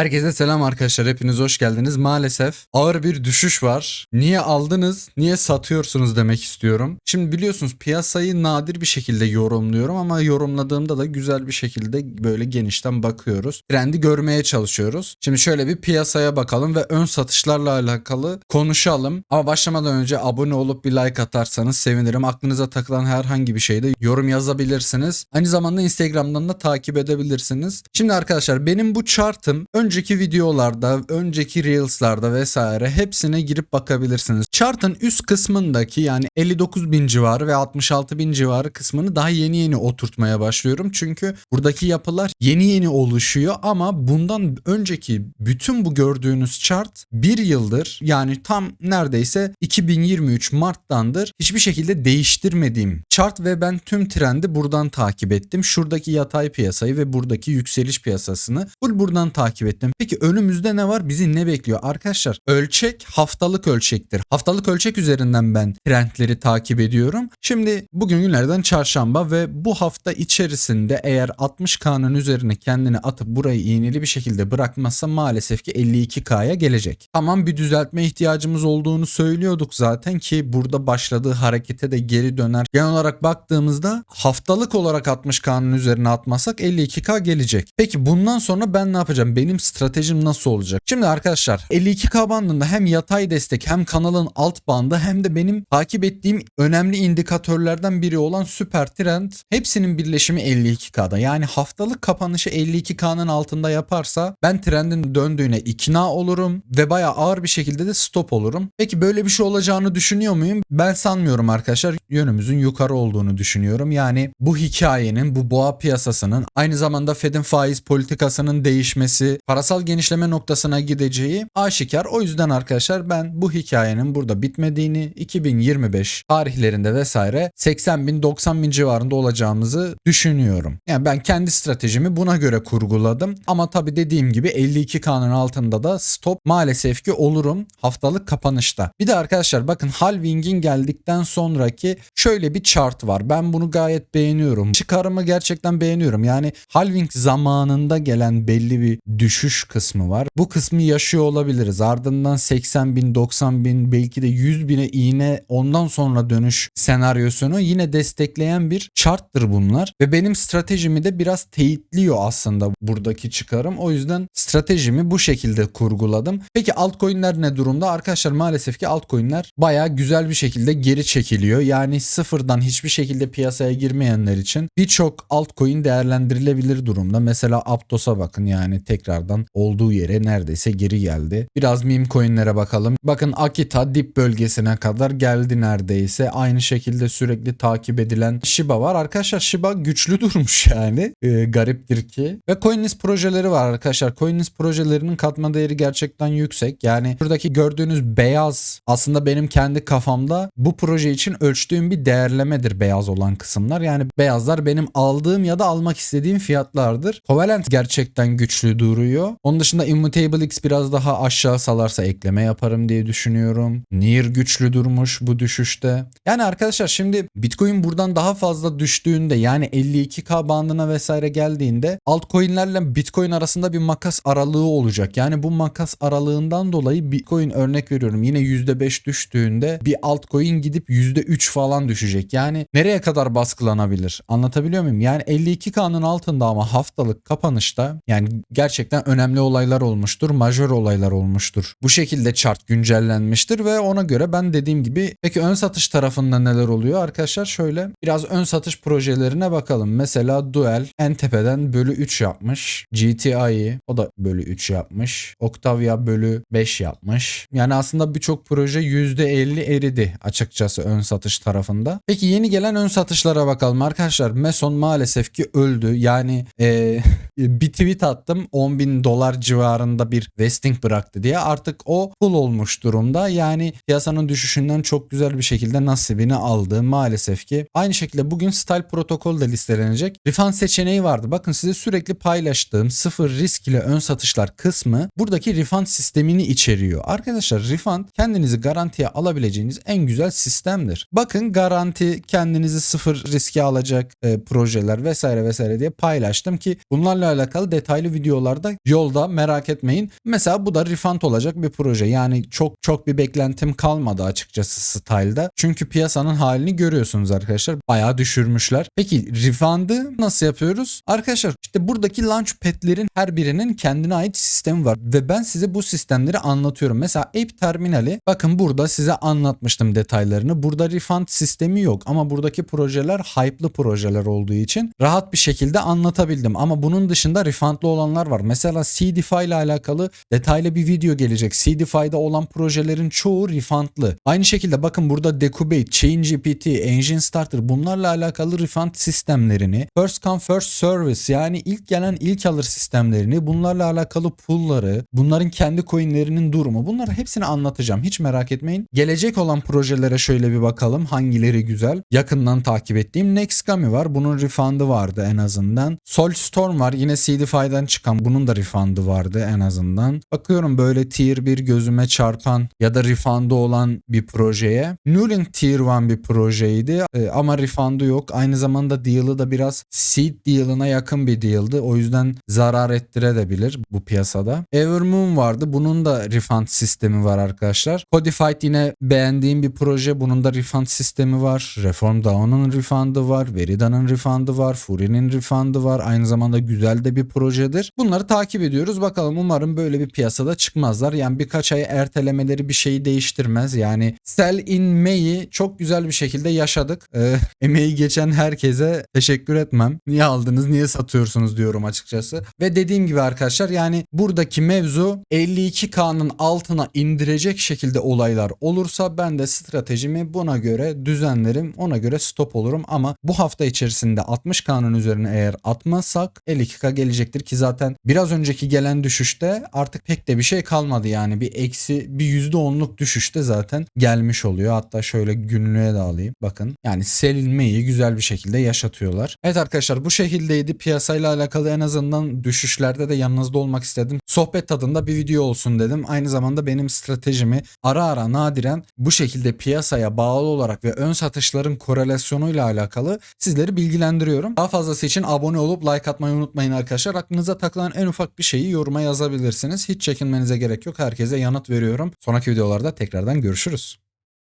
Herkese selam arkadaşlar. Hepiniz hoş geldiniz. Maalesef ağır bir düşüş var. Niye aldınız, niye satıyorsunuz demek istiyorum. Şimdi biliyorsunuz piyasayı nadir bir şekilde yorumluyorum ama yorumladığımda da güzel bir şekilde böyle genişten bakıyoruz. Trendi görmeye çalışıyoruz. Şimdi şöyle bir piyasaya bakalım ve ön satışlarla alakalı konuşalım. Ama başlamadan önce abone olup bir like atarsanız sevinirim. Aklınıza takılan herhangi bir şeyde yorum yazabilirsiniz. Aynı zamanda Instagram'dan da takip edebilirsiniz. Şimdi arkadaşlar benim bu chartım önceki videolarda, önceki Reels'larda vesaire hepsine girip bakabilirsiniz. Chart'ın üst kısmındaki yani 59 bin civarı ve 66 bin civarı kısmını daha yeni yeni oturtmaya başlıyorum. Çünkü buradaki yapılar yeni yeni oluşuyor ama bundan önceki bütün bu gördüğünüz chart bir yıldır yani tam neredeyse 2023 Mart'tandır hiçbir şekilde değiştirmediğim chart ve ben tüm trendi buradan takip ettim. Şuradaki yatay piyasayı ve buradaki yükseliş piyasasını full buradan takip ettim. Peki önümüzde ne var? Bizi ne bekliyor? Arkadaşlar ölçek haftalık ölçektir. Haftalık ölçek üzerinden ben trendleri takip ediyorum. Şimdi bugün günlerden çarşamba ve bu hafta içerisinde eğer 60K'nın üzerine kendini atıp burayı iğneli bir şekilde bırakmazsa maalesef ki 52K'ya gelecek. Tamam bir düzeltme ihtiyacımız olduğunu söylüyorduk zaten ki burada başladığı harekete de geri döner. Genel olarak baktığımızda haftalık olarak 60K'nın üzerine atmasak 52K gelecek. Peki bundan sonra ben ne yapacağım? Benim stratejim nasıl olacak? Şimdi arkadaşlar 52K bandında hem yatay destek hem kanalın alt bandı hem de benim takip ettiğim önemli indikatörlerden biri olan süper trend hepsinin birleşimi 52K'da. Yani haftalık kapanışı 52K'nın altında yaparsa ben trendin döndüğüne ikna olurum ve bayağı ağır bir şekilde de stop olurum. Peki böyle bir şey olacağını düşünüyor muyum? Ben sanmıyorum arkadaşlar. Yönümüzün yukarı olduğunu düşünüyorum. Yani bu hikayenin, bu boğa piyasasının aynı zamanda Fed'in faiz politikasının değişmesi, parasal genişleme noktasına gideceği aşikar. O yüzden arkadaşlar ben bu hikayenin burada bitmediğini 2025 tarihlerinde vesaire 80 bin 90 bin civarında olacağımızı düşünüyorum. Yani ben kendi stratejimi buna göre kurguladım. Ama tabii dediğim gibi 52K'nın altında da stop maalesef ki olurum haftalık kapanışta. Bir de arkadaşlar bakın halvingin geldikten sonraki şöyle bir chart var. Ben bunu gayet beğeniyorum. Çıkarımı gerçekten beğeniyorum. Yani halving zamanında gelen belli bir düşüş kısmı var. Bu kısmı yaşıyor olabiliriz. Ardından 80 bin, 90 bin belki de 100 bine iğne ondan sonra dönüş senaryosunu yine destekleyen bir charttır bunlar. Ve benim stratejimi de biraz teyitliyor aslında buradaki çıkarım. O yüzden stratejimi bu şekilde kurguladım. Peki altcoin'ler ne durumda? Arkadaşlar maalesef ki altcoin'ler baya güzel bir şekilde geri çekiliyor. Yani sıfırdan hiçbir şekilde piyasaya girmeyenler için birçok altcoin değerlendirilebilir durumda. Mesela Aptos'a bakın yani tekrardan olduğu yere neredeyse geri geldi. Biraz meme coin'lere bakalım. Bakın Akita dip bölgesine kadar geldi neredeyse. Aynı şekilde sürekli takip edilen Shiba var. Arkadaşlar Shiba güçlü durmuş yani. Ee, gariptir ki. Ve CoinList projeleri var arkadaşlar. CoinList projelerinin katma değeri gerçekten yüksek. Yani buradaki gördüğünüz beyaz aslında benim kendi kafamda bu proje için ölçtüğüm bir değerlemedir beyaz olan kısımlar. Yani beyazlar benim aldığım ya da almak istediğim fiyatlardır. Covalent gerçekten güçlü duruyor. Onun dışında Immutable X biraz daha aşağı salarsa ekleme yaparım diye düşünüyorum. Near güçlü durmuş bu düşüşte. Yani arkadaşlar şimdi Bitcoin buradan daha fazla düştüğünde yani 52k bandına vesaire geldiğinde altcoin'lerle Bitcoin arasında bir makas aralığı olacak. Yani bu makas aralığından dolayı Bitcoin örnek veriyorum yine %5 düştüğünde bir altcoin gidip %3 falan düşecek. Yani nereye kadar baskılanabilir? Anlatabiliyor muyum? Yani 52k'nın altında ama haftalık kapanışta yani gerçekten önemli olaylar olmuştur. Majör olaylar olmuştur. Bu şekilde chart güncellenmiştir ve ona göre ben dediğim gibi peki ön satış tarafında neler oluyor? Arkadaşlar şöyle biraz ön satış projelerine bakalım. Mesela Duel en tepeden bölü 3 yapmış. GTI o da bölü 3 yapmış. Octavia bölü 5 yapmış. Yani aslında birçok proje %50 eridi açıkçası ön satış tarafında. Peki yeni gelen ön satışlara bakalım arkadaşlar. Meson maalesef ki öldü. Yani e, bir tweet attım 10 bin dolar civarında bir vesting bıraktı diye. Artık o full olmuş durumda. Yani piyasanın düşüşünden çok güzel bir şekilde nasibini aldı maalesef ki. Aynı şekilde bugün Style Protocol da listelenecek. Refund seçeneği vardı. Bakın size sürekli paylaştığım sıfır risk ile ön satışlar kısmı buradaki refund sistemini içeriyor. Arkadaşlar refund kendinizi garantiye alabileceğiniz en güzel sistemdir. Bakın garanti kendinizi sıfır riske alacak e, projeler vesaire vesaire diye paylaştım ki bunlarla alakalı detaylı videolarda yolda merak etmeyin. Mesela bu da refund olacak bir proje. Yani çok çok bir beklentim kalmadı açıkçası Style'da. Çünkü piyasanın halini görüyorsunuz arkadaşlar. Bayağı düşürmüşler. Peki refund'ı nasıl yapıyoruz? Arkadaşlar işte buradaki launchpad'lerin her birinin kendine ait sistemi var. Ve ben size bu sistemleri anlatıyorum. Mesela Ape Terminal'i bakın burada size anlatmıştım detaylarını. Burada refund sistemi yok ama buradaki projeler hype'lı projeler olduğu için rahat bir şekilde anlatabildim. Ama bunun dışında refundlu olanlar var. Mesela CDFI ile alakalı detaylı bir video gelecek. CDFI'de olan projelerin çoğu refundlı. Aynı şekilde bakın burada Decubate, ChainGPT, Engine Starter bunlarla alakalı refund sistemlerini, first come first service yani ilk gelen ilk alır sistemlerini, bunlarla alakalı pool'ları, bunların kendi coin'lerinin durumu bunları hepsini anlatacağım. Hiç merak etmeyin. Gelecek olan projelere şöyle bir bakalım. Hangileri güzel? Yakından takip ettiğim Nextgami var. Bunun refund'ı vardı en azından. Soulstorm var. Yine CDFI'den çıkan. Bunun da refund'ı vardı en azından. Bakıyorum böyle tier 1 gözüme çarpan ya da refund'ı olan bir projeye. Newlink tier 1 bir projeydi Ee, ama refund'ı yok. Aynı zamanda deal'ı da biraz seed deal'ına yakın bir deal'dı. O yüzden zarar ettirebilir bu piyasada. Evermoon vardı. Bunun da refund sistemi var arkadaşlar. Codified yine beğendiğim bir proje. Bunun da refund sistemi var. Reform DAO'nun refund'ı var. Verida'nın refund'ı var. Furi'nin refund'ı var. Aynı zamanda güzel de bir projedir. Bunları takip ediyoruz. Bakalım umarım böyle bir piyasada çıkmazlar. Yani birkaç ay ertelemeleri bir şeyi değiştirmez. Yani Sell in May'i çok güzel bir şekilde yaşadık. Ee, emeği geçen herkese teşekkür etmem. Niye aldınız, niye satıyorsunuz diyorum açıkçası. Ve dediğim gibi arkadaşlar yani buradaki mevzu 52K'nın altına indirecek şekilde olaylar olursa ben de stratejimi buna göre düzenlerim. Ona göre stop olurum ama bu hafta içerisinde 60K'nın üzerine eğer atmazsak 52K gelecektir ki zaten biraz önceki gelen düşüşte artık pek de bir şey kalmadı yani bir eksi bir %10'luk düşüşte zaten gelmiş oluyor. Hatta şöyle günlüğe de alayım. Bakın yani serilmeyi güzel bir şekilde yaşatıyorlar. Evet arkadaşlar bu şekildeydi. Piyasayla alakalı en azından düşüşlerde de yanınızda olmak istedim. Sohbet tadında bir video olsun dedim. Aynı zamanda benim stratejimi ara ara nadiren bu şekilde piyasaya bağlı olarak ve ön satışların korelasyonuyla alakalı sizleri bilgilendiriyorum. Daha fazlası için abone olup like atmayı unutmayın arkadaşlar. Aklınıza takılan en ufak bir şeyi yoruma yazabilirsiniz. Hiç çekinmenize gerek yok. Herkese yanıt veriyorum. Sonraki videolarda tekrardan görüşürüz.